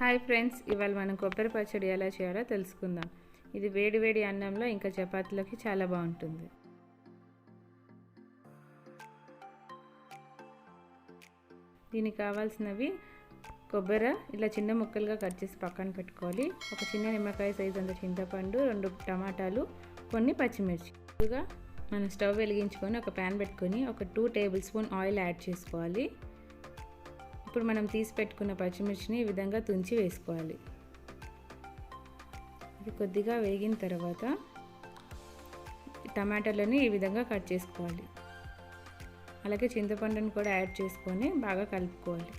Hi friends ఇవాళ మనం కొబ్బరి పచ్చడి ఎలా చేయాలో తెలుసుకుందాం. ఇది వేడి వేడి అన్నంలో ఇంకా చపాతీలోకి చాలా బాగుంటుంది. దీనికి కావాల్సినవి కొబ్బరి ఇలా చిన్న ముక్కలుగా కట్ చేసి పక్కన పెట్టుకోవాలి. ఒక చిన్న నిమ్మకాయ సైజ్ అంత చింతపండు రెండు టమాటాలు కొన్ని పచ్చిమిర్చి. ముందుగా మనం స్టవ్ వెలిగించుకొని ఒక ప్యాన్ పెట్టుకొని ఒక two tablespoon oil add చేసుకోవాలి. ఇప్పుడు మనం తీసి పెట్టుకున్న పచ్చిమిర్చిని ఈ విధంగా తుంచి వేసుకోవాలి. ఇది కొద్దిగా వేగిన తర్వాత టమాటాలని ఈ విధంగా కట్ చేసుకోవాలి. అలాగే చింతపండుని కూడా యాడ్ చేసుకొని బాగా కలుపుకోవాలి.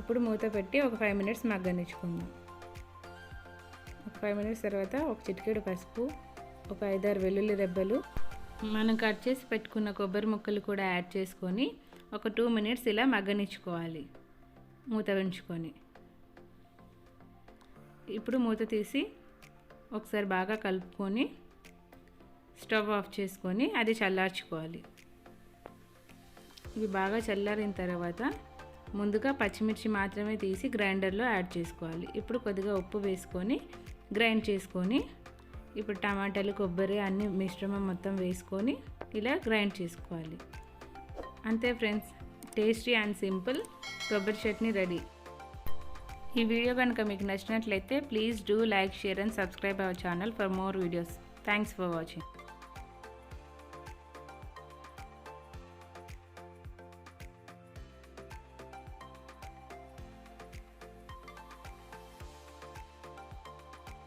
ఇప్పుడు మూత పెట్టి ఒక ఫైవ్ మినిట్స్ మగ్గనిచ్చుకుందాం. ఒక ఫైవ్ మినిట్స్ తర్వాత ఒక చిటికెడు పసుపు ఒక ఐదారు వెల్లుల్లి రెబ్బలు మనం కట్ చేసి పెట్టుకున్న కొబ్బరి ముక్కలు కూడా యాడ్ చేసుకొని ఒక టూ మినిట్స్ ఇలా మగ్గనిచ్చుకోవాలి. మూత ఉంచుకొని ఇప్పుడు మూత తీసి ఒకసారి బాగా కలుపుకొని స్టవ్ ఆఫ్ చేసుకొని అది చల్లార్చుకోవాలి. ఇవి బాగా చల్లారిన తర్వాత ముందుగా పచ్చిమిర్చి మాత్రమే తీసి గ్రైండర్లో యాడ్ చేసుకోవాలి. ఇప్పుడు కొద్దిగా ఉప్పు వేసుకొని గ్రైండ్ చేసుకొని ఇప్పుడు టమాటాలు కొబ్బరి అన్ని మిశ్రమం మొత్తం వేసుకొని ఇలా గ్రైండ్ చేసుకోవాలి. అంతే ఫ్రెండ్స్ టేస్టీ అండ్ సింపుల్ కొబ్బరి చట్నీ రెడీ. ఈ వీడియో కనుక మీకు నచ్చినట్లయితే please do like share and subscribe our channel for more videos. Thanks for watching.